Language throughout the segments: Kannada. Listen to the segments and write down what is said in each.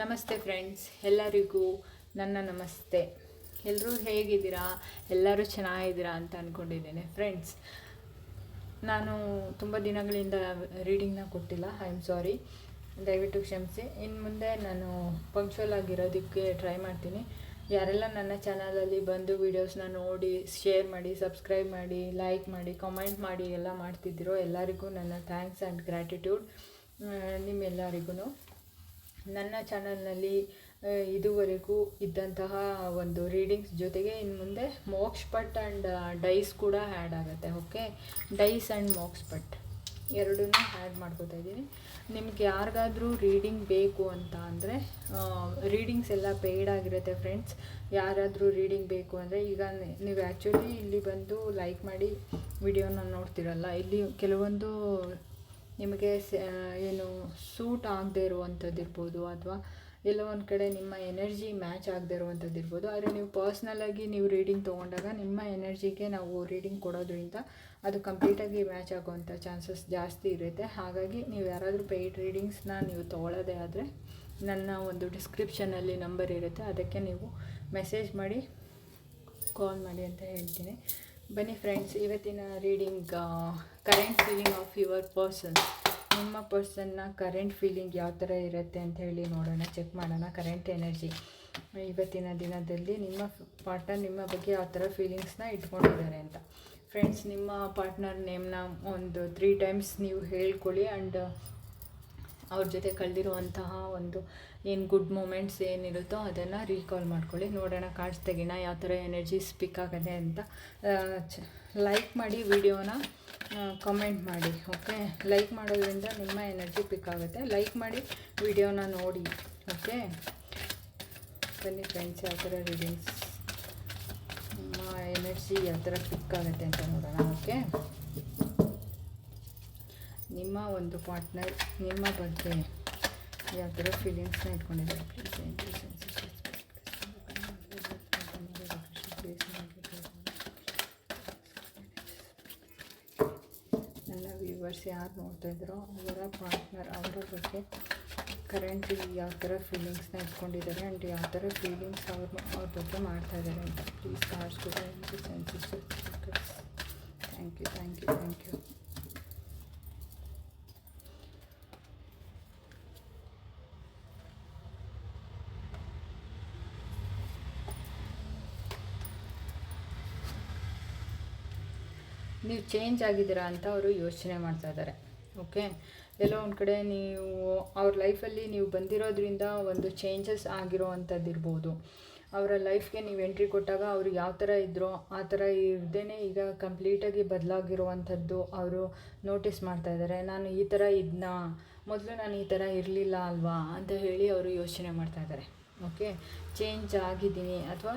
ನಮಸ್ತೆ ಫ್ರೆಂಡ್ಸ್ ಎಲ್ಲರಿಗೂ ನನ್ನ ನಮಸ್ತೆ. ಎಲ್ಲರೂ ಹೇಗಿದ್ದೀರಾ? ಎಲ್ಲರೂ ಚೆನ್ನಾಗಿದ್ದೀರಾ ಅಂತ ಅಂದ್ಕೊಂಡಿದ್ದೇನೆ ಫ್ರೆಂಡ್ಸ್ ನಾನು ತುಂಬ ದಿನಗಳಿಂದ ರೀಡಿಂಗ್ನ ಕೊಟ್ಟಿಲ್ಲ ಐ ಆಮ್ ಸಾರಿ ದಯವಿಟ್ಟು ಕ್ಷಮಿಸಿ. ಇನ್ನು ಮುಂದೆ ನಾನು ಪಂಕ್ಚುವಲ್ ಆಗಿರೋದಕ್ಕೆ ಟ್ರೈ ಮಾಡ್ತೀನಿ. ಯಾರೆಲ್ಲ ನನ್ನ ಚಾನಲಲ್ಲಿ ಬಂದು ವೀಡಿಯೋಸ್ನ ನೋಡಿ ಶೇರ್ ಮಾಡಿ ಸಬ್ಸ್ಕ್ರೈಬ್ ಮಾಡಿ ಲೈಕ್ ಮಾಡಿ ಕಾಮೆಂಟ್ ಮಾಡಿ ಎಲ್ಲ ಮಾಡ್ತಿದ್ದೀರೋ, ಎಲ್ಲರಿಗೂ ನನ್ನ ಥ್ಯಾಂಕ್ಸ್ ಆ್ಯಂಡ್ ಗ್ರ್ಯಾಟಿಟ್ಯೂಡ್ ನಿಮ್ಮೆಲ್ಲರಿಗೂ ನನ್ನ ಚಾನಲ್ನಲ್ಲಿ ಇದುವರೆಗೂ ಇದ್ದಂತಹ ಒಂದು ರೀಡಿಂಗ್ಸ್ ಜೊತೆಗೆ ಇನ್ನು ಮುಂದೆ ಮೋಕ್ಷ ಪಟ್ ಆ್ಯಂಡ್ ಡೈಸ್ ಕೂಡ ಆ್ಯಡ್ ಆಗುತ್ತೆ, ಓಕೆ? Dice and Mokshapat. ಎರಡನ್ನೂ ಆ್ಯಡ್ ಮಾಡ್ಕೋತಾ ಇದ್ದೀನಿ. ನಿಮ್ಗೆ ಯಾರಿಗಾದರೂ ರೀಡಿಂಗ್ ಬೇಕು ಅಂತ ಅಂದರೆ ರೀಡಿಂಗ್ಸ್ ಎಲ್ಲ ಪೇಯ್ಡ್ ಆಗಿರುತ್ತೆ ಫ್ರೆಂಡ್ಸ್. ಯಾರಾದರೂ ರೀಡಿಂಗ್ ಬೇಕು ಅಂದರೆ ಈಗ ನೀವು ಆ್ಯಕ್ಚುಲಿ ಇಲ್ಲಿ ಬಂದು ಲೈಕ್ ಮಾಡಿ ವಿಡಿಯೋನ ನೋಡ್ತಿರಲ್ಲ, ಇಲ್ಲಿ ಕೆಲವೊಂದು ನಿಮಗೆ ಏನು ಸೂಟ್ ಆಗದೆ ಇರುವಂಥದ್ದು ಇರ್ಬೋದು ಅಥವಾ ಎಲ್ಲೋ ಒಂದು ಕಡೆ ನಿಮ್ಮ ಎನರ್ಜಿ ಮ್ಯಾಚ್ ಆಗದೆ ಇರುವಂಥದ್ದು ಇರ್ಬೋದು. ಆದರೆ ನೀವು ಪರ್ಸ್ನಲಾಗಿ ನೀವು ರೀಡಿಂಗ್ ತೊಗೊಂಡಾಗ ನಿಮ್ಮ ಎನರ್ಜಿಗೆ ನಾವು ರೀಡಿಂಗ್ ಕೊಡೋದ್ರಿಂದ ಅದು ಕಂಪ್ಲೀಟಾಗಿ ಮ್ಯಾಚ್ ಆಗುವಂಥ ಚಾನ್ಸಸ್ ಜಾಸ್ತಿ ಇರುತ್ತೆ. ಹಾಗಾಗಿ ನೀವು ಯಾರಾದರೂ ಪೇಯ್ಡ್ ರೀಡಿಂಗ್ಸ್ನ ನೀವು ತೊಗೊಳ್ಳೋದೇ ಆದರೆ ನನ್ನ ಒಂದು ಡಿಸ್ಕ್ರಿಪ್ಷನಲ್ಲಿ ನಂಬರ್ ಇರುತ್ತೆ. ಅದಕ್ಕೆ ನೀವು ಮೆಸೇಜ್ ಮಾಡಿ ಕಾಲ್ ಮಾಡಿ ಅಂತ ಹೇಳ್ತೀನಿ. ಬನ್ನಿ ಫ್ರೆಂಡ್ಸ್ ಇವತ್ತಿನ reading current feeling of your person ನಿಮ್ಮ ಪರ್ಸನ್ನ ಕರೆಂಟ್ ಫೀಲಿಂಗ್ ಯಾವ ಥರ ಇರುತ್ತೆ ಅಂತ ಹೇಳಿ ನೋಡೋಣ ಚೆಕ್ ಮಾಡೋಣ ಕರೆಂಟ್ ಎನರ್ಜಿ ಇವತ್ತಿನ ದಿನದಲ್ಲಿ ನಿಮ್ಮ ಪಾರ್ಟ್ನರ್ ನಿಮ್ಮ ಬಗ್ಗೆ ಯಾವ ಥರ ಫೀಲಿಂಗ್ಸ್ನ ಇಟ್ಕೊಂಡಿದ್ದಾರೆ ಅಂತ. ಫ್ರೆಂಡ್ಸ್ ನಿಮ್ಮ ಪಾರ್ಟ್ನರ್ ನೇಮ್ನ ಒಂದು ತ್ರೀ ಟೈಮ್ಸ್ ನೀವು ಹೇಳ್ಕೊಳ್ಳಿ ಆ್ಯಂಡ್ ಅವ್ರ ಜೊತೆ ಕಳೆದಿರುವಂತಹ ಒಂದು ಏನು ಗುಡ್ ಮೂಮೆಂಟ್ಸ್ ಏನಿರುತ್ತೋ ಅದನ್ನು ರೀಕಾಲ್ ಮಾಡ್ಕೊಳ್ಳಿ. ನೋಡೋಣ ಕಾರ್ಡ್ಸ್ ತೆಗಿಣ ಯಾವ ಥರ ಎನರ್ಜಿ ಸ್ಪೀಕ್ ಆಗಿದೆ ಅಂತ. ಲೈಕ್ ಮಾಡಿ ವಿಡಿಯೋನ ಕಮೆಂಟ್ ಮಾಡಿ ಓಕೆ ಲೈಕ್ ಮಾಡೋದ್ರಿಂದ ನಿಮ್ಮ ಎನರ್ಜಿ ಪಿಕ್ ಆಗುತ್ತೆ. ಲೈಕ್ ಮಾಡಿ ವಿಡಿಯೋನ ನೋಡಿ ಓಕೆ ಬನ್ನಿ ಫ್ರೆಂಡ್ಸ್ ಯಾವ ಥರ ರೀಡಿಂಗ್ಸ್ ನಿಮ್ಮ ಎನರ್ಜಿ ಯಾವ ಥರ ಪಿಕ್ ಆಗುತ್ತೆ ಅಂತ ನೋಡೋಣ ಓಕೆ ನಿಮ್ಮ ಒಂದು ಪಾರ್ಟ್ನರ್ ನಿಮ್ಮ ಬಗ್ಗೆ ಯಾವ ಥರ ಫೀಲಿಂಗ್ಸ್ನ ಇಟ್ಕೊಂಡಿದ್ದಾರೆ ಪ್ಲೀಸ್ ನನ್ನ ವ್ಯೂವರ್ಸ್ ಯಾರು ನೋಡ್ತಾ ಇದ್ದಾರೋ ಅವರ ಪಾರ್ಟ್ನರ್ ಅವರ ಬಗ್ಗೆ ಕರೆಂಟ್ಲಿ ಯಾವ ಥರ ಫೀಲಿಂಗ್ಸ್ನ ಇಟ್ಕೊಂಡಿದ್ದಾರೆ ಆ್ಯಂಡ್ ಯಾವ ಥರ ಫೀಲಿಂಗ್ಸ್ ಅವ್ರ ಅವ್ರ ಬಗ್ಗೆ ಮಾಡ್ತಾಯಿದ್ದಾರೆ ಅಂತ ಪ್ಲೀಸ್ ಕಾರ್ಡ್ಸ್ ಕೂಡ thank you thank you thank you ನೀವು ಚೇಂಜ್ ಆಗಿದ್ದೀರಾ ಅಂತ ಅವರು ಯೋಚನೆ ಮಾಡ್ತಾ ಇದ್ದಾರೆ ಓಕೆ ಎಲ್ಲೋ ಒಂದು ಕಡೆ ನೀವು ಅವ್ರ ಲೈಫಲ್ಲಿ ನೀವು ಬಂದಿರೋದ್ರಿಂದ ಒಂದು ಚೇಂಜಸ್ ಆಗಿರೋ ಅಂಥದ್ದು ಇರ್ಬೋದು. ಅವರ ಲೈಫ್ಗೆ ನೀವು ಎಂಟ್ರಿ ಕೊಟ್ಟಾಗ ಅವರು ಯಾವ ಥರ ಇದ್ದರೋ ಆ ಥರ ಇರ್ದೇ ಈಗ ಕಂಪ್ಲೀಟಾಗಿ ಬದಲಾಗಿರುವಂಥದ್ದು ಅವರು ನೋಟಿಸ್ ಮಾಡ್ತಾ ಇದ್ದಾರೆ. ನಾನು ಈ ಥರ ಇದನ್ನ ಮೊದಲು ನಾನು ಈ ಥರ ಇರಲಿಲ್ಲ ಅಲ್ವಾ ಅಂತ ಹೇಳಿ ಅವರು ಯೋಚನೆ ಮಾಡ್ತಾ ಇದ್ದಾರೆ ಓಕೆ ಚೇಂಜ್ ಆಗಿದ್ದೀನಿ ಅಥವಾ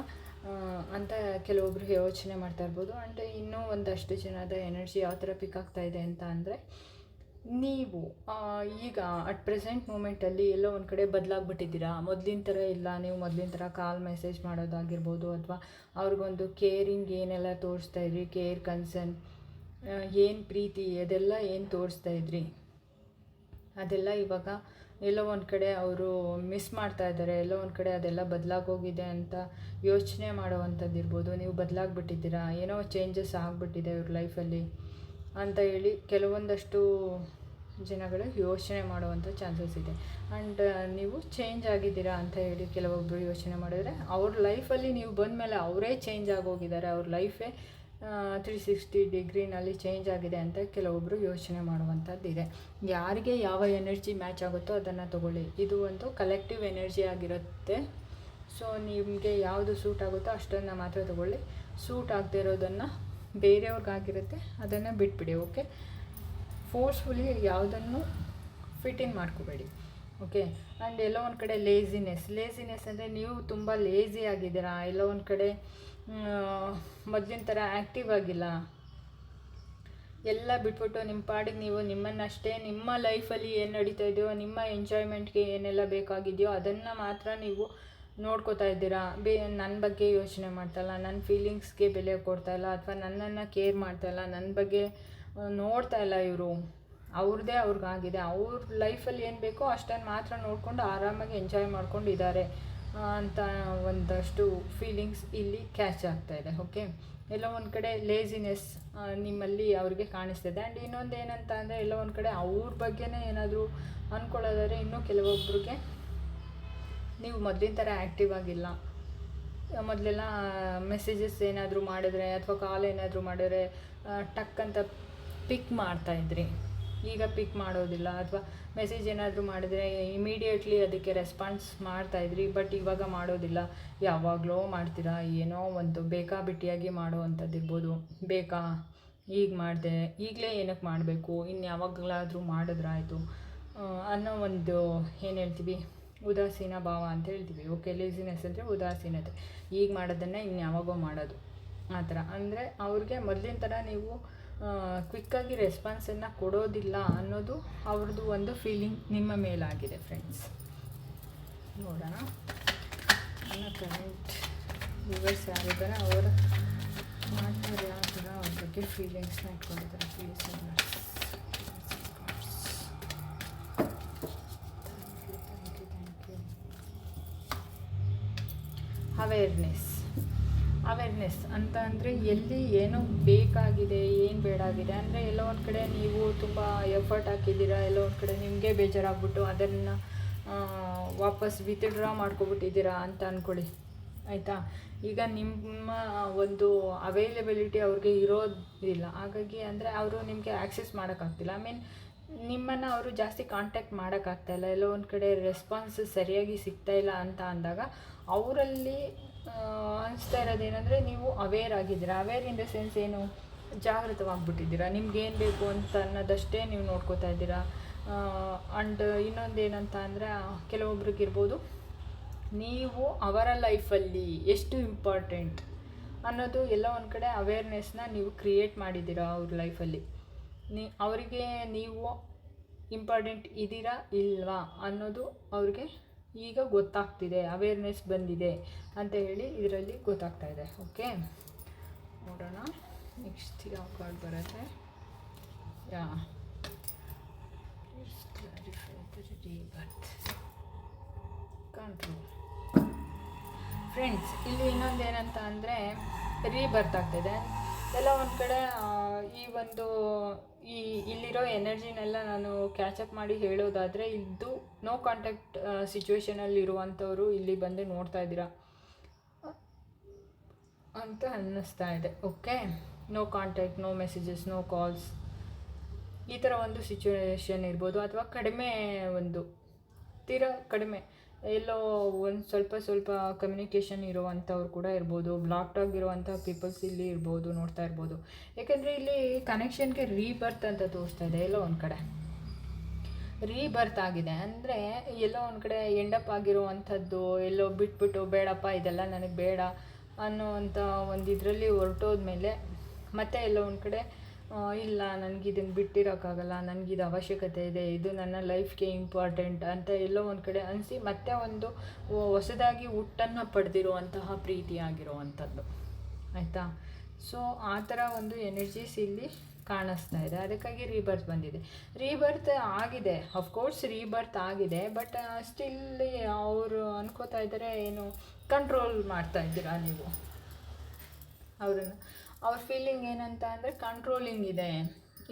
ಅಂತ ಕೆಲವೊಬ್ರು ಯೋಚನೆ ಮಾಡ್ತಾ ಇರ್ಬೋದು. ಆ್ಯಂಡ್ ಇನ್ನೂ ಒಂದಷ್ಟು ಜನದ ಎನರ್ಜಿ ಯಾವ ಥರ ಪಿಕ್ ಆಗ್ತಾ ಇದೆ ಅಂತ ಅಂದರೆ, ನೀವು ಈಗ ಅಟ್ ಪ್ರೆಸೆಂಟ್ ಮೂಮೆಂಟಲ್ಲಿ ಎಲ್ಲೋ ಒಂದು ಕಡೆ ಬದಲಾಗ್ಬಿಟ್ಟಿದ್ದೀರಾ? ಮೊದಲಿನ ಥರ ಇಲ್ಲ. ನೀವು ಮೊದಲಿನ ಥರ ಕಾಲ್ ಮೆಸೇಜ್ ಮಾಡೋದಾಗಿರ್ಬೋದು ಅಥವಾ ಅವ್ರಿಗೊಂದು ಕೇರಿಂಗ್ ಏನೆಲ್ಲ ತೋರಿಸ್ತಾ ಇದ್ರಿ? ಕೇರ್ ಕನ್ಸರ್ನ್ ಏನು ಪ್ರೀತಿ, ಅದೆಲ್ಲ ಏನು ತೋರಿಸ್ತಾ ಇದ್ರಿ? ಅದೆಲ್ಲ ಇವಾಗ ಎಲ್ಲೋ ಒಂದು ಕಡೆ ಅವರು ಮಿಸ್ ಮಾಡ್ತಾ ಇದ್ದಾರೆ ಎಲ್ಲೋ ಒಂದು ಕಡೆ ಅದೆಲ್ಲ ಬದಲಾಗೋಗಿದೆ ಅಂತ ಯೋಚನೆ ಮಾಡೋವಂಥದ್ದು ಇರ್ಬೋದು. ನೀವು ಬದಲಾಗ್ಬಿಟ್ಟಿದ್ದೀರಾ? ಏನೋ ಚೇಂಜಸ್ ಆಗಿಬಿಟ್ಟಿದೆ ಇವ್ರ ಲೈಫಲ್ಲಿ ಅಂತ ಹೇಳಿ ಕೆಲವೊಂದಷ್ಟು ಜನಗಳು ಯೋಚನೆ ಮಾಡುವಂಥ ಚಾನ್ಸಸ್ ಇದೆ. ಆ್ಯಂಡ್ ನೀವು ಚೇಂಜ್ ಆಗಿದ್ದೀರಾ ಅಂತ ಹೇಳಿ ಕೆಲವೊಬ್ಬರು ಯೋಚನೆ ಮಾಡಿದರೆ ಅವ್ರ ಲೈಫಲ್ಲಿ ನೀವು ಬಂದ ಮೇಲೆ ಅವರೇ ಚೇಂಜ್ ಆಗೋಗಿದ್ದಾರೆ. ಅವ್ರ ಲೈಫೇ ತ್ರೀ ಸಿಕ್ಸ್ಟಿ ಡಿಗ್ರಿನಲ್ಲಿ ಚೇಂಜ್ ಆಗಿದೆ ಅಂತ ಕೆಲವೊಬ್ಬರು ಯೋಚನೆ ಮಾಡುವಂಥದ್ದು ಇದೆ ಯಾರಿಗೆ ಯಾವ ಎನರ್ಜಿ ಮ್ಯಾಚ್ ಆಗುತ್ತೋ ಅದನ್ನು ತಗೊಳ್ಳಿ. ಇದು ಒಂದು ಕಲೆಕ್ಟಿವ್ ಎನರ್ಜಿ ಆಗಿರುತ್ತೆ. ಸೊ ನಿಮಗೆ ಯಾವುದು ಸೂಟ್ ಆಗುತ್ತೋ ಅಷ್ಟನ್ನು ಮಾತ್ರ ತಗೊಳ್ಳಿ. ಸೂಟ್ ಆಗದೆ ಇರೋದನ್ನು ಬೇರೆಯವ್ರಿಗಾಗಿರುತ್ತೆ, ಅದನ್ನು ಬಿಟ್ಬಿಡಿ ಓಕೆ ಫೋರ್ಸ್ಫುಲಿ ಯಾವುದನ್ನು ಫಿಟ್ ಇನ್ ಮಾಡ್ಕೋಬೇಡಿ ಓಕೆ ಆ್ಯಂಡ್ ಎಲ್ಲೋ ಒಂದು ಕಡೆ ಲೇಸಿನೆಸ್ ಲೇಸಿನೆಸ್ ಅಂದರೆ ನೀವು ತುಂಬ ಲೇಸಿ ಆಗಿದ್ದೀರಾ? ಎಲ್ಲೋ ಒಂದು ಕಡೆ ಮೊದಲಿನ ಥರ ಆ್ಯಕ್ಟಿವ್ ಆಗಿಲ್ಲ. ಎಲ್ಲ ಬಿಟ್ಬಿಟ್ಟು ನಿಮ್ಮ ಪಾಡಿಗೆ ನೀವು ನಿಮ್ಮನ್ನಷ್ಟೇ ನಿಮ್ಮ ಲೈಫಲ್ಲಿ ಏನು ನಡೀತಾ ಇದೆಯೋ, ನಿಮ್ಮ ಎಂಜಾಯ್ಮೆಂಟ್ಗೆ ಏನೆಲ್ಲ ಬೇಕಾಗಿದೆಯೋ ಅದನ್ನು ಮಾತ್ರ ನೀವು ನೋಡ್ಕೋತಾ ಇದ್ದೀರಾ? ಬೇ ನನ್ನ ಬಗ್ಗೆ ಯೋಚನೆ ಮಾಡ್ತಾಯಿಲ್ಲ ನನ್ನ ಫೀಲಿಂಗ್ಸ್ಗೆ ಬೆಲೆ ಕೊಡ್ತಾಯಿಲ್ಲ ಅಥವಾ ನನ್ನನ್ನು ಕೇರ್ ಮಾಡ್ತಾಯಿಲ್ಲ ನನ್ನ ಬಗ್ಗೆ ನೋಡ್ತಾ ಇಲ್ಲ ಇವರು. ಅವ್ರದ್ದೇ ಅವ್ರಿಗಾಗಿದೆ. ಅವ್ರ ಲೈಫಲ್ಲಿ ಏನು ಬೇಕೋ ಅಷ್ಟನ್ನು ಮಾತ್ರ ನೋಡಿಕೊಂಡು ಆರಾಮಾಗಿ ಎಂಜಾಯ್ ಮಾಡ್ಕೊಂಡು ಇದ್ದಾರೆ ಅಂತ ಒಂದಷ್ಟು ಫೀಲಿಂಗ್ಸ್ ಇಲ್ಲಿ ಕ್ಯಾಚ್ ಆಗ್ತಾ ಇದೆ ಓಕೆ ಎಲ್ಲೋ ಒಂದು ಕಡೆ ಲೇಸಿನೆಸ್ ನಿಮ್ಮಲ್ಲಿ ಅವ್ರಿಗೆ ಕಾಣಿಸ್ತಿದೆ. ಆ್ಯಂಡ್ ಇನ್ನೊಂದು ಏನಂತ ಅಂದರೆ, ಎಲ್ಲೋ ಒಂದು ಕಡೆ ಅವ್ರ ಬಗ್ಗೆನೇ ಏನಾದರೂ ಅಂದ್ಕೊಳ್ಳೋದಾದ್ರೆ ಇನ್ನೂ ಕೆಲವೊಬ್ರಿಗೆ ನೀವು ಮೊದಲಿನ ಥರ ಆ್ಯಕ್ಟಿವ್ ಆಗಿಲ್ಲ. ಮೊದಲೆಲ್ಲ ಮೆಸೇಜಸ್ ಏನಾದರೂ ಮಾಡಿದ್ರೆ ಅಥವಾ ಕಾಲ್ ಏನಾದರೂ ಮಾಡಿದ್ರೆ ಟಕ್ ಅಂತ ಪಿಕ್ ಮಾಡ್ತಾಯಿದ್ರಿ ಈಗ ಪಿಕ್ ಮಾಡೋದಿಲ್ಲ ಅಥವಾ ಮೆಸೇಜ್ ಏನಾದರೂ ಮಾಡಿದ್ರೆ ಇಮಿಡಿಯೇಟ್ಲಿ ಅದಕ್ಕೆ ರೆಸ್ಪಾನ್ಸ್ ಮಾಡ್ತಾಯಿದ್ರಿ ಬಟ್ ಇವಾಗ ಮಾಡೋದಿಲ್ಲ. ಯಾವಾಗಲೋ ಮಾಡ್ತೀರಾ, ಏನೋ ಒಂದು ಬೇಕಾಬಿಟ್ಟಿಯಾಗಿ ಮಾಡೋ ಅಂಥದ್ದು ಇರ್ಬೋದು ಬೇಕಾ? ಈಗ ಮಾಡಿದೆ, ಈಗಲೇ ಏನಕ್ಕೆ ಮಾಡಬೇಕು? ಇನ್ನು ಯಾವಾಗಲಾದರೂ ಮಾಡಿದ್ರಾಯಿತು ಅನ್ನೋ ಒಂದು ಏನು ಹೇಳ್ತೀವಿ? ಉದಾಸೀನ ಭಾವ ಅಂತ ಹೇಳ್ತೀವಿ. ಓಕೆ ಲೇಸಿನೆಸ್ ಅಂದರೆ ಉದಾಸೀನತೆ. ಈಗ ಮಾಡೋದನ್ನು ಇನ್ನು ಯಾವಾಗೋ ಮಾಡೋದು. ಆ ಥರ. ಅಂದರೆ ಅವ್ರಿಗೆ ಮೊದಲಿನ ಥರ ನೀವು ಕ್ವಿಕ್ಕಾಗಿ ರೆಸ್ಪಾನ್ಸನ್ನು ಕೊಡೋದಿಲ್ಲ ಅನ್ನೋದು ಅವ್ರದ್ದು ಒಂದು ಫೀಲಿಂಗ್ ನಿಮ್ಮ ಮೇಲಾಗಿದೆ ಫ್ರೆಂಡ್ಸ್ ನೋಡೋಣ. ನನ್ನ ಕರೆಂಟ್ ವ್ಯೂವರ್ಸ್ ಯಾರಿದ್ದಾರೆ ಅವರ ಮಾಡ್ತಾರೆ ಯಾವ ಥರ ಅವ್ರ ಬಗ್ಗೆ ಫೀಲಿಂಗ್ಸ್ನ ಇಟ್ಕೊಂಡಿದ್ದಾರೆ. ಪ್ಲೀಸ್ ಅವೇರ್ನೆಸ್ ಅವೇರ್ನೆಸ್ ಅಂತ ಅಂದರೆ ಎಲ್ಲಿ ಏನು ಬೇಕಾಗಿದೆ, ಏನು ಬೇಡಾಗಿದೆ. ಅಂದರೆ ಎಲ್ಲೋ ಒಂದು ಕಡೆ ನೀವು ತುಂಬ ಎಫರ್ಟ್ ಹಾಕಿದ್ದೀರಾ, ಎಲ್ಲೋ ಒಂದು ಕಡೆ ನಿಮಗೆ ಬೇಜಾರಾಗ್ಬಿಟ್ಟು ಅದನ್ನು ವಾಪಸ್ ವಿತ್ಡ್ರಾ ಮಾಡ್ಕೊಬಿಟ್ಟಿದ್ದೀರಾ ಅಂತ ಅಂದ್ಕೊಳ್ಳಿ ಆಯಿತಾ? ಈಗ ನಿಮ್ಮ ಒಂದು ಅವೈಲಬಿಲಿಟಿ ಅವ್ರಿಗೆ ಇರೋದಿಲ್ಲ. ಹಾಗಾಗಿ ಅಂದರೆ ಅವರು ನಿಮಗೆ ಆ್ಯಕ್ಸೆಸ್ ಮಾಡೋಕ್ಕಾಗ್ತಿಲ್ಲ. ಐ ಮೀನ್ ನಿಮ್ಮನ್ನು ಅವರು ಜಾಸ್ತಿ ಕಾಂಟ್ಯಾಕ್ಟ್ ಮಾಡೋಕ್ಕಾಗ್ತಾ ಇಲ್ಲ. ಎಲ್ಲೋ ಒಂದು ಕಡೆ ರೆಸ್ಪಾನ್ಸ್ ಸರಿಯಾಗಿ ಸಿಗ್ತಾ ಇಲ್ಲ ಅಂತ ಅಂದಾಗ ಅವರಲ್ಲಿ ಅನಿಸ್ತಾ ಇರೋದೇನೆಂದರೆ ನೀವು ಅವೇರ್ ಆಗಿದ್ದೀರಾ? ಅವೇರ್ ಇನ್ ದ ಸೆನ್ಸ್ ಏನು? ಜಾಗೃತವಾಗಿಬಿಟ್ಟಿದ್ದೀರಾ? ನಿಮ್ಗೆ ಏನು ಬೇಕು ಅಂತ ಅನ್ನೋದಷ್ಟೇ ನೀವು ನೋಡ್ಕೋತಾ ಇದ್ದೀರಾ? ಆ್ಯಂಡ್ ಇನ್ನೊಂದು ಏನಂತ ಅಂದರೆ ಕೆಲವೊಬ್ರಿಗಿರ್ಬೋದು ನೀವು ಅವರ ಲೈಫಲ್ಲಿ ಎಷ್ಟು ಇಂಪಾರ್ಟೆಂಟ್ ಅನ್ನೋದು ಎಲ್ಲ ಒಂದು ಕಡೆ ಅವೇರ್ನೆಸ್ನ ನೀವು ಕ್ರಿಯೇಟ್ ಮಾಡಿದ್ದೀರಾ ಅವ್ರ ಲೈಫಲ್ಲಿ ನೀ, ಅವರಿಗೆ ನೀವು ಇಂಪಾರ್ಟೆಂಟ್ ಇದ್ದೀರಾ ಇಲ್ವಾ ಅನ್ನೋದು ಅವ್ರಿಗೆ ಈಗ ಗೊತ್ತಾಗ್ತಿದೆ ಅವೇರ್ನೆಸ್ ಬಂದಿದೆ ಅಂತ ಹೇಳಿ ಇದರಲ್ಲಿ ಗೊತ್ತಾಗ್ತಾ ಇದೆ ಓಕೆ ನೋಡೋಣ ನೆಕ್ಸ್ಟ್ ಯಾವ ಕಾರ್ಡ್ ಬರುತ್ತೆ? ಯಾ. ಕಂಟ್ರೋಲ್ ಫ್ರೆಂಡ್ಸ್ ಇಲ್ಲಿ ಇನ್ನೊಂದು ಏನಂತ ಅಂದರೆ ರೀಬರ್ತ್ ಬರ್ತಾಗ್ತಿದೆ ಎಲ್ಲ ಒಂದು ಕಡೆ ಈ ಒಂದು ಈ ಇಲ್ಲಿರೋ ಎನರ್ಜಿನೆಲ್ಲ ನಾನು ಕ್ಯಾಚಪ್ ಮಾಡಿ ಹೇಳೋದಾದರೆ, ಇದು ನೋ ಕಾಂಟ್ಯಾಕ್ಟ್ ಸಿಚುವೇಶನಲ್ಲಿ ಇರುವಂಥವರು ಇಲ್ಲಿ ಬಂದು ನೋಡ್ತಾ ಇದ್ದೀರಾ? ಅಂತ ಅನ್ನಿಸ್ತಾ ಇದೆ. Okay no contact no messages no calls ಈ ಥರ ಒಂದು ಸಿಚುವೇಶನ್ ಇರ್ಬೋದು, ಅಥವಾ ಕಡಿಮೆ ಒಂದು, ತೀರಾ ಕಡಿಮೆ. ಎಲ್ಲೋ ಒಂದು ಸ್ವಲ್ಪ ಸ್ವಲ್ಪ ಕಮ್ಯುನಿಕೇಷನ್ ಇರುವಂಥವ್ರು ಕೂಡ ಇರ್ಬೋದು ಬ್ಲಾಕ್ಡ್ ಆಗಿರುವಂಥ ಪೀಪಲ್ಸ್ ಇಲ್ಲಿ ಇರ್ಬೋದು, ನೋಡ್ತಾ ಇರ್ಬೋದು. ಯಾಕೆಂದರೆ ಇಲ್ಲಿ ಕನೆಕ್ಷನ್ಗೆ ರೀಬರ್ತ್ ಅಂತ ತೋರಿಸ್ತಾ ಇದೆ, ಎಲ್ಲೋ ಒಂದು ಕಡೆ. ರೀಬರ್ತ್ ಆಗಿದೆ. ಅಂದರೆ ಎಲ್ಲೋ ಒಂದು ಕಡೆ ಎಂಡಪ್ ಆಗಿರುವಂಥದ್ದು, ಎಲ್ಲೋ ಬಿಟ್ಬಿಟ್ಟು ಬೇಡಪ್ಪ, ಇದೆಲ್ಲ ನನಗೆ ಬೇಡ ಅನ್ನೋವಂಥ ಒಂದು ಇದರಲ್ಲಿ ಹೊರಟೋದ್ಮೇಲೆ ಮತ್ತೆ ಎಲ್ಲೋ ಒಂದು ಕಡೆ ಇಲ್ಲ ನನಗೆ ಇದನ್ನು ಬಿಟ್ಟಿರೋಕ್ಕಾಗಲ್ಲ ಇದು ಅವಶ್ಯಕತೆ ಇದೆ, ಇದು ನನ್ನ ಲೈಫ್ಗೆ ಇಂಪಾರ್ಟೆಂಟ್ ಅಂತ ಎಲ್ಲೋ ಒಂದು ಕಡೆ ಅನಿಸಿ ಮತ್ತೆ ಒಂದು ಹೊಸದಾಗಿ ಹುಟ್ಟನ್ನು ಪಡೆದಿರುವಂತಹ ಪ್ರೀತಿಯಾಗಿರುವಂಥದ್ದು ಆಯಿತಾ? ಸೊ ಆ ಥರ ಒಂದು ಎನರ್ಜೀಸ್ ಇಲ್ಲಿ ಕಾಣಿಸ್ತಾ ಇದೆ. ಅದಕ್ಕಾಗಿ ರೀಬರ್ತ್ ಬಂದಿದೆ. ರೀಬರ್ತ್ ಆಗಿದೆ. ಅಫ್ಕೋರ್ಸ್ ರೀಬರ್ತ್ ಆಗಿದೆ ಬಟ್ ಸ್ಟಿಲ್ ಅವರು ಅನ್ಕೋತಾ ಇದ್ದಾರೆ ಏನು ಕಂಟ್ರೋಲ್ ಮಾಡ್ತಾ ಇದ್ದೀರಾ ನೀವು? ಅವ್ರನ್ನ. ಅವ್ರ ಫೀಲಿಂಗ್ ಏನಂತ ಅಂದರೆ ಕಂಟ್ರೋಲಿಂಗ್ ಇದೆ.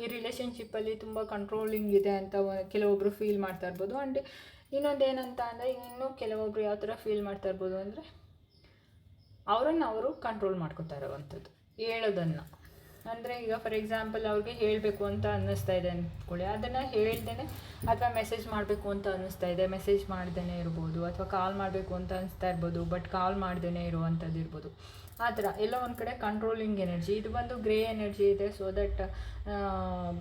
ಈ ರಿಲೇಷನ್ಶಿಪ್ಪಲ್ಲಿ ತುಂಬ ಕಂಟ್ರೋಲಿಂಗ್ ಇದೆ ಅಂತ ಕೆಲವೊಬ್ಬರು ಫೀಲ್ ಮಾಡ್ತಾ ಇರ್ಬೋದು. ಆ್ಯಂಡ್ ಇನ್ನೊಂದು ಏನಂತ ಅಂದರೆ ಇನ್ನೂ ಕೆಲವೊಬ್ರು ಯಾವ ಥರ ಫೀಲ್ ಮಾಡ್ತಾ ಇರ್ಬೋದು ಅಂದರೆ ಅವರನ್ನು ಅವರು ಕಂಟ್ರೋಲ್ ಮಾಡ್ಕೊತಾ ಇರೋವಂಥದ್ದು ಹೇಳೋದನ್ನು. ಅಂದರೆ ಈಗ ಫಾರ್ ಎಕ್ಸಾಂಪಲ್ ಅವ್ರಿಗೆ ಹೇಳಬೇಕು ಅಂತ ಅನ್ನಿಸ್ತಾ ಇದೆ ಅಂದ್ಕೊಳ್ಳಿ ಅದನ್ನು ಹೇಳ್ದೇ ಅಥವಾ ಮೆಸೇಜ್ ಮಾಡಬೇಕು ಅಂತ ಅನ್ನಿಸ್ತಾ ಇದೆ. ಮೆಸೇಜ್ ಮಾಡ್ದೇ ಇರ್ಬೋದು ಅಥವಾ ಕಾಲ್ ಮಾಡಬೇಕು ಅಂತ ಅನ್ನಿಸ್ತಾ ಇರ್ಬೋದು. ಬಟ್ ಕಾಲ್ ಮಾಡ್ದೇ ಇರುವಂಥದ್ದು ಇರ್ಬೋದು ಆ ಥರ. ಎಲ್ಲೋ ಒಂದು ಕಡೆ ಕಂಟ್ರೋಲಿಂಗ್ ಎನರ್ಜಿ ಇದು ಬಂದು ಗ್ರೇ ಎನರ್ಜಿ ಇದೆ ಸೊ ದಟ್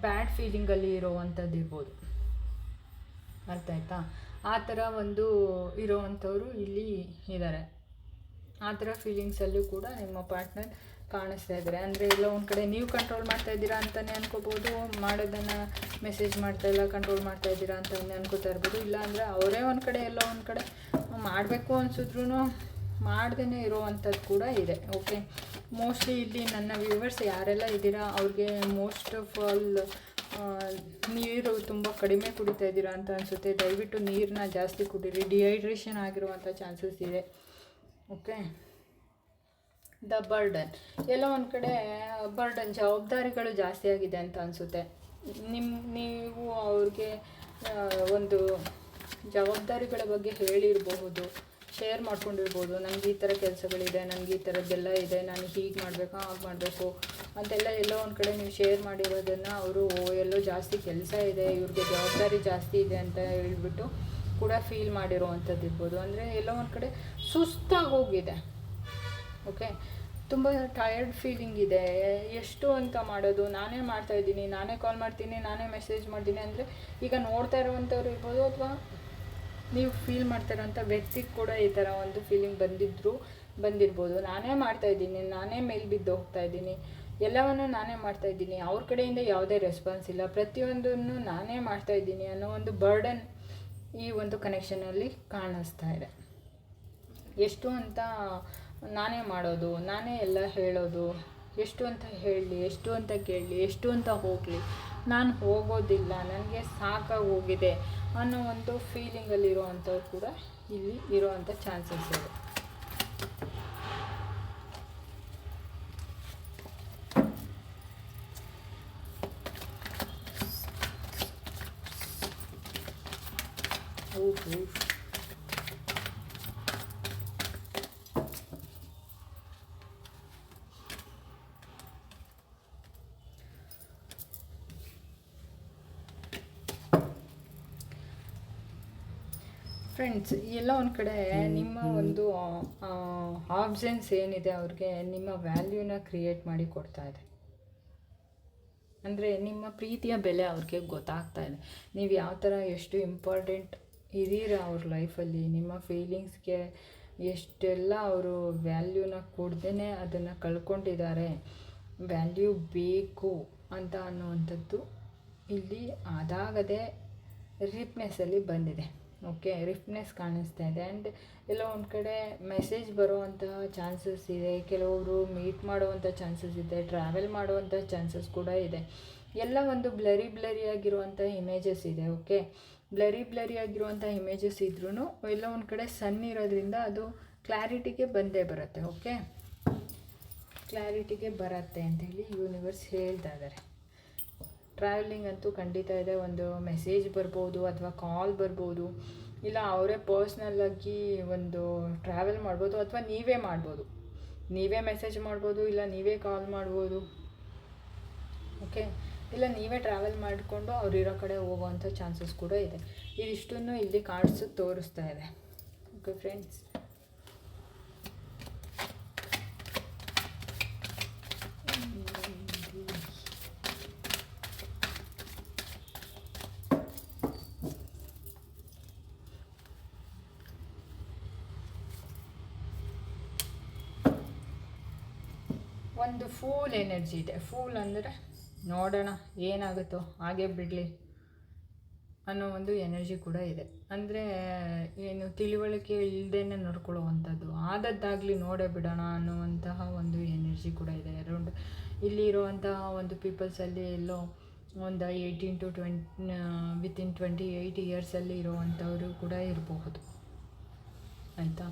ಬ್ಯಾಡ್ ಫೀಲಿಂಗಲ್ಲಿ ಇರೋವಂಥದ್ದು ಇರ್ಬೋದು. ಅರ್ಥ ಆಯ್ತಾ? ಆ ಥರ ಒಂದು ಇರೋವಂಥವ್ರು ಇಲ್ಲಿ ಇದ್ದಾರೆ ಆ ಥರ ಫೀಲಿಂಗ್ಸಲ್ಲೂ ಕೂಡ ನಿಮ್ಮ ಪಾರ್ಟ್ನರ್ ಕಾಣಿಸ್ತಾ ಇದ್ದಾರೆ ಅಂದರೆ ಎಲ್ಲ ಒಂದು ಕಡೆ ನೀವು ಕಂಟ್ರೋಲ್ ಮಾಡ್ತಾ ಇದ್ದೀರಾ ಅಂತಲೇ ಅನ್ಕೋಬೋದು, ಮಾಡೋದನ್ನು ಮೆಸೇಜ್ ಮಾಡ್ತಾ ಇಲ್ಲ ಕಂಟ್ರೋಲ್ ಮಾಡ್ತಾ ಇದ್ದೀರಾ ಅಂತ ಅನ್ಕೋತಾ ಇರ್ಬೋದು. ಇಲ್ಲ ಅಂದರೆ ಅವರೇ ಒಂದು ಕಡೆ, ಎಲ್ಲ ಒಂದು ಕಡೆ ಮಾಡಬೇಕು ಅನ್ಸಿದ್ರು ಮಾಡ್ದೇ ಇರೋವಂಥದ್ದು ಕೂಡ ಇದೆ ಓಕೆ ಮೋಸ್ಟ್ಲಿ ಇಲ್ಲಿ ನನ್ನ ವ್ಯೂವರ್ಸ್ ಯಾರೆಲ್ಲ ಇದ್ದೀರಾ, ಅವ್ರಿಗೆ ಮೋಸ್ಟ್ ಆಫ್ ಆಲ್ ನೀರು ತುಂಬ ಕಡಿಮೆ ಕುಡಿತಾ ಇದ್ದೀರಾ ಅಂತ ಅನಿಸುತ್ತೆ. ದಯವಿಟ್ಟು ನೀರನ್ನ ಜಾಸ್ತಿ ಕುಡೀರಿ. ಡಿಹೈಡ್ರೇಷನ್ ಆಗಿರುವಂಥ ಚಾನ್ಸಸ್ ಇದೆ ಓಕೆ ದ ಬರ್ಡನ್ ಎಲ್ಲ ಒಂದು ಕಡೆ ಬರ್ಡನ್ ಜವಾಬ್ದಾರಿಗಳು ಜಾಸ್ತಿ ಆಗಿದೆ ಅಂತ ಅನಿಸುತ್ತೆ. ನಿಮ್ಮ ನೀವು ಅವ್ರಿಗೆ ಒಂದು ಜವಾಬ್ದಾರಿಗಳ ಬಗ್ಗೆ ಹೇಳಿರಬಹುದು. ಶೇರ್ ಮಾಡ್ಕೊಂಡಿರ್ಬೋದು. ನನಗೆ ಈ ಥರ ಕೆಲಸಗಳಿದೆ ನನಗೆ ಈ ಥರದ್ದೆಲ್ಲ ಇದೆ, ನಾನು ಹೀಗೆ ಮಾಡಬೇಕಾ, ಹಾಗೆ ಮಾಡಬೇಕು ಅಂತೆಲ್ಲ ಎಲ್ಲೋ ಒಂದು ಕಡೆ ನೀವು ಶೇರ್ ಮಾಡಿರೋದನ್ನು ಅವರು ಎಲ್ಲೋ ಜಾಸ್ತಿ ಕೆಲಸ ಇದೆ, ಇವ್ರಿಗೆ ಜವಾಬ್ದಾರಿ ಜಾಸ್ತಿ ಇದೆ ಅಂತ ಹೇಳ್ಬಿಟ್ಟು ಕೂಡ ಫೀಲ್ ಮಾಡಿರೋವಂಥದ್ದು ಇರ್ಬೋದು ಅಂದರೆ ಎಲ್ಲೋ ಒಂದು ಕಡೆ ಸುಸ್ತಾಗಿ ಹೋಗಿದೆ. ಓಕೆ ತುಂಬ ಟಯರ್ಡ್ ಫೀಲಿಂಗ್ ಇದೆ. ಎಷ್ಟು ಅಂತ ಮಾಡೋದು, ನಾನೇ ಮಾಡ್ತಾ ಇದ್ದೀನಿ, ನಾನೇ ಕಾಲ್ ಮಾಡ್ತೀನಿ, ನಾನೇ ಮೆಸೇಜ್ ಮಾಡ್ತೀನಿ ಅಂದರೆ ಈಗ ನೋಡ್ತಾ ಇರುವಂಥವ್ರು ಇರ್ಬೋದು ಅಥವಾ ನೀವು ಫೀಲ್ ಮಾಡ್ತಾ ಇರೋಂಥ ವ್ಯಕ್ತಿಗೆ ಕೂಡ ಈ ಥರ ಒಂದು ಫೀಲಿಂಗ್ ಬಂದಿದ್ರು, ಬಂದಿರ್ಬೋದು. ನಾನೇ ಮಾಡ್ತಾ ಇದ್ದೀನಿ, ನಾನೇ ಮೇಲೆ ಬಿದ್ದು ಹೋಗ್ತಾ ಇದ್ದೀನಿ. ಎಲ್ಲವನ್ನು ನಾನೇ ಮಾಡ್ತಾ ಇದ್ದೀನಿ. ಅವ್ರ ಕಡೆಯಿಂದ ಯಾವುದೇ ರೆಸ್ಪಾನ್ಸ್ ಇಲ್ಲ. ಪ್ರತಿಯೊಂದನ್ನು ನಾನೇ ಮಾಡ್ತಾ ಇದ್ದೀನಿ ಅನ್ನೋ ಒಂದು ಬರ್ಡನ್ ಈ ಒಂದು ಕನೆಕ್ಷನಲ್ಲಿ ಕಾಣಿಸ್ತಾ ಇದೆ. ಎಷ್ಟು ಅಂತ ನಾನೇ ಮಾಡೋದು, ನಾನೇ ಎಲ್ಲ ಹೇಳೋದು, ಎಷ್ಟು ಅಂತ ಹೇಳಲಿ ಎಷ್ಟು ಅಂತ ಕೇಳಲಿ ಎಷ್ಟು ಅಂತ ಹೋಗಲಿ, ನಾನು ಹೋಗೋದಿಲ್ಲ, ನನಗೆ ಸಾಕಾಗಿ ಹೋಗಿದೆ. ಅನ್ನೋ ಒಂದು ಫೀಲಿಂಗಲ್ಲಿ ಇರೋವಂಥವ್ರು ಕೂಡ ಇಲ್ಲಿ ಇರೋವಂಥ ಚಾನ್ಸಸ್ ಇದೆ. ಓಹೋ ಫ್ರೆಂಡ್ಸ್ ಎಲ್ಲ ಒಂದು ಕಡೆ ನಿಮ್ಮ ಒಂದು ಆಬ್ಸೆನ್ಸ್ ಏನಿದೆ ಅವ್ರಿಗೆ ನಿಮ್ಮ ವ್ಯಾಲ್ಯೂನ ಕ್ರಿಯೇಟ್ ಮಾಡಿ ಕೊಡ್ತಾ ಇದೆ. ಅಂದರೆ ನಿಮ್ಮ ಪ್ರೀತಿಯ ಬೆಲೆ ಅವ್ರಿಗೆ ಗೊತ್ತಾಗ್ತಾ ಇದೆ. ನೀವು ಯಾವ ಥರ ಎಷ್ಟು ಇಂಪಾರ್ಟೆಂಟ್ ಇದೀರ ಅವ್ರ ಲೈಫಲ್ಲಿ ನಿಮ್ಮ ಫೀಲಿಂಗ್ಸ್ಗೆ ಎಷ್ಟೆಲ್ಲ ಅವರು ವ್ಯಾಲ್ಯೂನ ಕೊಡ್ದೇ ಅದನ್ನು ಕಳ್ಕೊಂಡಿದ್ದಾರೆ ವ್ಯಾಲ್ಯೂ ಬೇಕು ಅಂತ ಅನ್ನುವಂಥದ್ದು ಇಲ್ಲಿ ಅದಾಗದೆ ರಿಪ್ನೆಸ್ಸಲ್ಲಿ ಬಂದಿದೆ. ಓಕೆ ರಿಫ್ನೆಸ್ ಕಾಣಿಸ್ತಾ ಇದೆ. ಆ್ಯಂಡ್ ಎಲ್ಲ ಒಂದು ಕಡೆ ಮೆಸೇಜ್ ಬರುವಂತಹ ಚಾನ್ಸಸ್ ಇದೆ. ಕೆಲವರು ಮೀಟ್ ಮಾಡುವಂಥ ಚಾನ್ಸಸ್ ಇದೆ. ಟ್ರಾವೆಲ್ ಮಾಡುವಂಥ ಚಾನ್ಸಸ್ ಕೂಡ ಇದೆ. ಎಲ್ಲ ಒಂದು ಬ್ಲರಿ ಬ್ಲರಿ ಆಗಿರುವಂಥ ಇಮೇಜಸ್ ಇದೆ ಓಕೆ ಬ್ಲರಿ ಬ್ಲರಿ ಆಗಿರುವಂಥ ಇಮೇಜಸ್ ಇದ್ರೂ ಎಲ್ಲ ಒಂದು ಕಡೆ ಸನ್ ಇರೋದ್ರಿಂದ ಅದು ಕ್ಲಾರಿಟಿಗೆ ಬಂದೇ ಬರುತ್ತೆ ಓಕೆ ಕ್ಲಾರಿಟಿಗೆ ಬರುತ್ತೆ ಅಂತೇಳಿ ಯೂನಿವರ್ಸ್ ಹೇಳ್ತಾ ಇದ್ದಾರೆ ಟ್ರಾವೆಲಿಂಗ್ ಅಂತೂ ಖಂಡಿತ ಇದೆ. ಒಂದು ಮೆಸೇಜ್ ಬರ್ಬೋದು ಅಥವಾ ಕಾಲ್ ಬರ್ಬೋದು. ಇಲ್ಲ, ಅವರೇ ಪರ್ಸ್ನಲ್ಲಾಗಿ ಒಂದು ಟ್ರಾವೆಲ್ ಮಾಡ್ಬೋದು ಅಥವಾ ನೀವೇ ಮಾಡ್ಬೋದು. ನೀವೇ ಮೆಸೇಜ್ ಮಾಡ್ಬೋದು, ಇಲ್ಲ ನೀವೇ ಕಾಲ್ ಮಾಡ್ಬೋದು. ಓಕೆ ಇಲ್ಲ, ನೀವೇ ಟ್ರಾವೆಲ್ ಮಾಡಿಕೊಂಡು ಅವ್ರಿರೋ ಕಡೆ ಹೋಗುವಂಥ ಚಾನ್ಸಸ್ ಕೂಡ ಇದೆ. ಇದಿಷ್ಟನ್ನು ಇಲ್ಲಿ ಕಾರ್ಡ್ಸ್ ತೋರಿಸ್ತಾ ಇದೆ. ಓಕೆ ಫ್ರೆಂಡ್ಸ್ ಒಂದು ಫೂಲ್ ಎನರ್ಜಿ ಇದೆ. ಫೂಲ್ ಅಂದರೆ ನೋಡೋಣ ಏನಾಗುತ್ತೋ ಹಾಗೆ ಬಿಡಲಿ ಅನ್ನೋ ಒಂದು ಎನರ್ಜಿ ಕೂಡ ಇದೆ. ಅಂದರೆ ಏನು ತಿಳಿವಳಿಕೆ ಇಲ್ಲದೇ ನೋಡ್ಕೊಳ್ಳುವಂಥದ್ದು. ಆದದ್ದಾಗಲಿ ನೋಡೇ ಬಿಡೋಣ ಅನ್ನುವಂತಹ ಒಂದು ಎನರ್ಜಿ ಕೂಡ ಇದೆ. ಅರೌಂಡ್ ಇಲ್ಲಿ ಇರುವಂತಹ ಒಂದು ಪೀಪಲ್ಸಲ್ಲಿ ಎಲ್ಲೋ ಒಂದು eighteen to twenty within twenty eight ಇಯರ್ಸಲ್ಲಿ ಇರುವಂಥವರು ಕೂಡ ಇರಬಹುದು. ಆಯಿತಾ?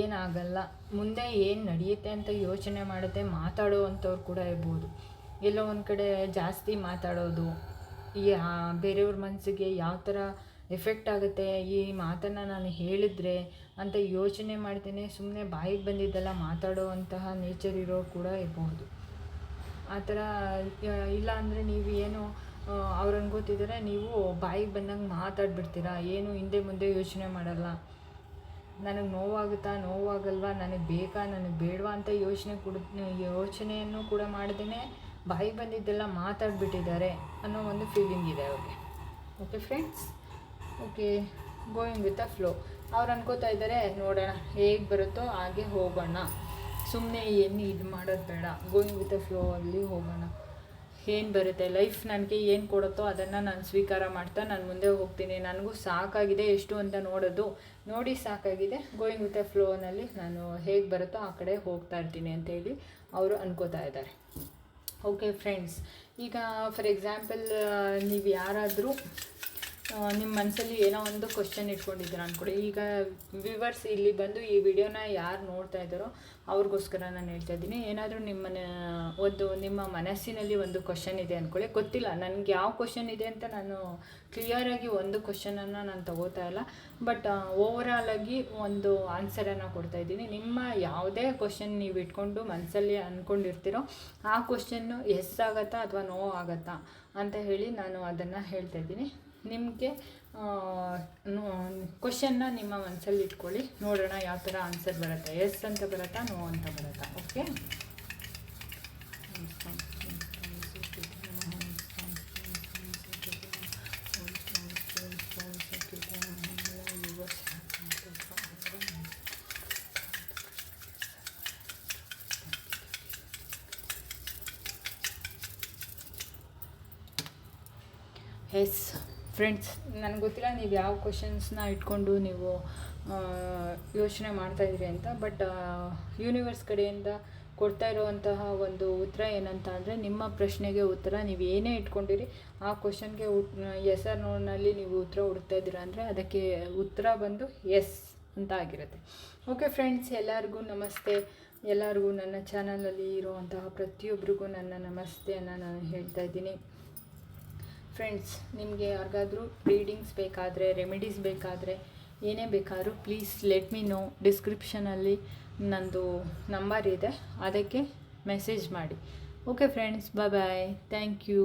ಏನಾಗಲ್ಲ. ಮುಂದೆ ಏನು ನಡೆಯುತ್ತೆ ಅಂತ ಯೋಚನೆ ಮಾಡುತ್ತೆ, ಮಾತಾಡುವಂಥವ್ರು ಕೂಡ ಇರ್ಬೋದು. ಎಲ್ಲೋ ಒಂದು ಕಡೆ ಜಾಸ್ತಿ ಮಾತಾಡೋದು, ಈ ಬೇರೆಯವ್ರ ಮನಸ್ಸಿಗೆ ಯಾವ ಥರ ಎಫೆಕ್ಟ್ ಆಗುತ್ತೆ, ಈ ಮಾತನ್ನು ನಾನು ಹೇಳಿದ್ರೆ ಅಂತ ಯೋಚನೆ ಮಾಡ್ತೇನೆ ಸುಮ್ಮನೆ ಬಾಯಿಗೆ ಬಂದಿದ್ದೆಲ್ಲ ಮಾತಾಡುವಂತಹ ನೇಚರ್ ಇರೋರು ಕೂಡ ಇರಬಹುದು ಆ ಥರ ಇಲ್ಲ ಅಂದರೆ ನೀವು ಏನು ಅವ್ರು ಗೊತ್ತಿದ್ದರೆ ನೀವು ಬಾಯಿಗೆ ಬಂದಂಗೆ ಮಾತಾಡ್ಬಿಡ್ತೀರಾ, ಏನು ಹಿಂದೆ ಮುಂದೆ ಯೋಚನೆ ಮಾಡಲ್ಲ. ನನಗೆ ನೋವಾಗುತ್ತಾ, ನೋವಾಗಲ್ವಾ, ನನಗೆ ಬೇಕಾ, ನನಗೆ ಬೇಡವಾ ಅಂತ ಯೋಚನೆ ಕೂಡ, ಯೋಚನೆಯನ್ನು ಕೂಡ ಮಾಡ್ದೇ ಬಾಯಿ ಬಂದಿದ್ದೆಲ್ಲ ಮಾತಾಡ್ಬಿಟ್ಟಿದ್ದಾರೆ ಅನ್ನೋ ಒಂದು ಫೀಲಿಂಗ್ ಇದೆ ಅವ್ರಿಗೆ. Okay friends okay going with a flow ಅವ್ರು ಅನ್ಕೋತಾ ಇದ್ದಾರೆ, ನೋಡೋಣ ಹೇಗೆ ಬರುತ್ತೋ ಹಾಗೆ ಹೋಗೋಣ. ಸುಮ್ಮನೆ ಏನು ಇದು ಮಾಡೋದು ಬೇಡ. ಗೋಯಿಂಗ್ ವಿತ್ ಅ ಫ್ಲೋ ಅಲ್ಲಿ ಹೋಗೋಣ. ಏನು ಬರುತ್ತೆ? ಲೈಫ್ ನನಗೆ ಏನು ಕೊಡುತ್ತೋ ಅದನ್ನು ನಾನು ಸ್ವೀಕಾರ ಮಾಡ್ತಾ ನಾನು ಮುಂದೆ ಹೋಗ್ತೀನಿ. ನನಗೂ ಸಾಕಾಗಿದೆ ಎಷ್ಟು ಅಂತ ನೋಡೋದು. ನೋಡಿ ಸಾಕಾಗಿದೆ. ಗೋಯಿಂಗ್ ವಿತ್ ಫ್ಲೋನಲ್ಲಿ ನಾನು ಹೇಗೆ ಬರುತ್ತೋ ಆ ಕಡೆ ಹೋಗ್ತಾ ಇರ್ತೀನಿ ಅಂತೇಳಿ ಅವರು ಅನ್ಕೋತಾ ಇದ್ದಾರೆ. ಓಕೆ ಫ್ರೆಂಡ್ಸ್ ಈಗ ಫಾರ್ ಎಕ್ಸಾಂಪಲ್ ನೀವು ಯಾರಾದರೂ ನಿಮ್ಮ ಮನಸ್ಸಲ್ಲಿ ಏನೋ ಒಂದು ಕ್ವಶನ್ ಇಟ್ಕೊಂಡಿದ್ದೀರ ಅಂದ್ಕೊಡಿ ಈಗ ವ್ಯೂವರ್ಸ್ ಇಲ್ಲಿ ಬಂದು ಈ ವಿಡಿಯೋನ ಯಾರು ನೋಡ್ತಾ ಇದ್ದಾರೋ ಅವ್ರಿಗೋಸ್ಕರ ನಾನು ಹೇಳ್ತಾ ಇದ್ದೀನಿ. ಏನಾದರೂ ನಿಮ್ಮನ್ನ ಒಂದು ನಿಮ್ಮ ಮನಸ್ಸಿನಲ್ಲಿ ಒಂದು ಕ್ವಶನ್ ಇದೆ ಅಂದ್ಕೊಳ್ಳಿ ಗೊತ್ತಿಲ್ಲ, ನನಗೆ ಯಾವ ಕ್ವಶನ್ ಇದೆ ಅಂತ ನಾನು ಕ್ಲಿಯರಾಗಿ ಒಂದು ಕ್ವಶನನ್ನು ನಾನು ತಗೋತಾ ಇಲ್ಲ. ಬಟ್ ಓವರಾಲ್ ಆಗಿ ಒಂದು ಆನ್ಸರನ್ನು ಕೊಡ್ತಾ ಇದ್ದೀನಿ. ನಿಮ್ಮ ಯಾವುದೇ ಕ್ವಶನ್ ನೀವು ಇಟ್ಕೊಂಡು ಮನಸ್ಸಲ್ಲಿ ಅಂದ್ಕೊಂಡಿರ್ತೀರೋ ಆ ಕ್ವಶನ್ನು ಎಸ್ ಆಗತ್ತಾ ಅಥವಾ ನೋ ಆಗತ್ತಾ ಅಂತ ಹೇಳಿ ನಾನು ಅದನ್ನು ಹೇಳ್ತಾ ಇದ್ದೀನಿ. ನಿಮಗೆ ಕ್ವಶನ್ನ ನಿಮ್ಮ ಮನಸ್ಸಲ್ಲಿ ಇಟ್ಕೊಳ್ಳಿ. ನೋಡೋಣ ಯಾವ ಥರ ಆನ್ಸರ್ ಬರುತ್ತೆ. ಎಸ್ ಅಂತ ಬರುತ್ತಾ ನೋ ಅಂತ ಬರುತ್ತಾ. ಓಕೆ ಎಸ್ ಫ್ರೆಂಡ್ಸ್ ನನಗೆ ಗೊತ್ತಿಲ್ಲ, ನೀವು ಯಾವ ಕ್ವಶನ್ಸ್ನ ಇಟ್ಕೊಂಡು ನೀವು ಯೋಚನೆ ಮಾಡ್ತಾಯಿದ್ರಿ ಅಂತ ಬಟ್ ಯೂನಿವರ್ಸ್ ಕಡೆಯಿಂದ ಕೊಡ್ತಾ ಇರುವಂತಹ ಒಂದು ಉತ್ತರ ಏನಂತ ಅಂದರೆ, ನಿಮ್ಮ ಪ್ರಶ್ನೆಗೆ ಉತ್ತರ ನೀವು ಏನೇ ಇಟ್ಕೊಂಡಿರಿ, ಆ ಕ್ವಶನ್ಗೆ ಎಸ್ ಆರ್ ನೋನಲ್ಲಿ ನೀವು ಉತ್ತರ ಹುಡುಕ್ತಾ ಇದ್ದೀರಾ ಅಂದರೆ, ಅದಕ್ಕೆ ಉತ್ತರ ಬಂದು ಎಸ್ ಅಂತ ಆಗಿರುತ್ತೆ. ಓಕೆ ಫ್ರೆಂಡ್ಸ್ ಎಲ್ಲರಿಗೂ ನಮಸ್ತೆ. ಎಲ್ಲರಿಗೂ ನನ್ನ ಚಾನಲಲ್ಲಿ ಇರುವಂತಹ ಪ್ರತಿಯೊಬ್ಬರಿಗೂ ನನ್ನ ನಮಸ್ತೆಯನ್ನು ನಾನು ಹೇಳ್ತಾ ಇದ್ದೀನಿ. ಫ್ರೆಂಡ್ಸ್ ನಿಮಗೆ ಯಾರಿಗಾದರೂ ರೀಡಿಂಗ್ಸ್ ಬೇಕಾದರೆ ರೆಮಿಡೀಸ್ ಬೇಕಾದರೆ, ಏನೇ ಬೇಕಾದರೂ ಪ್ಲೀಸ್ ಲೆಟ್ ಮೀ ನೋ ಡಿಸ್ಕ್ರಿಪ್ಷನಲ್ಲಿ ನಂದು ನಂಬರ್ ಇದೆ. ಅದಕ್ಕೆ ಮೆಸೇಜ್ ಮಾಡಿ. Okay friends bye bye thank you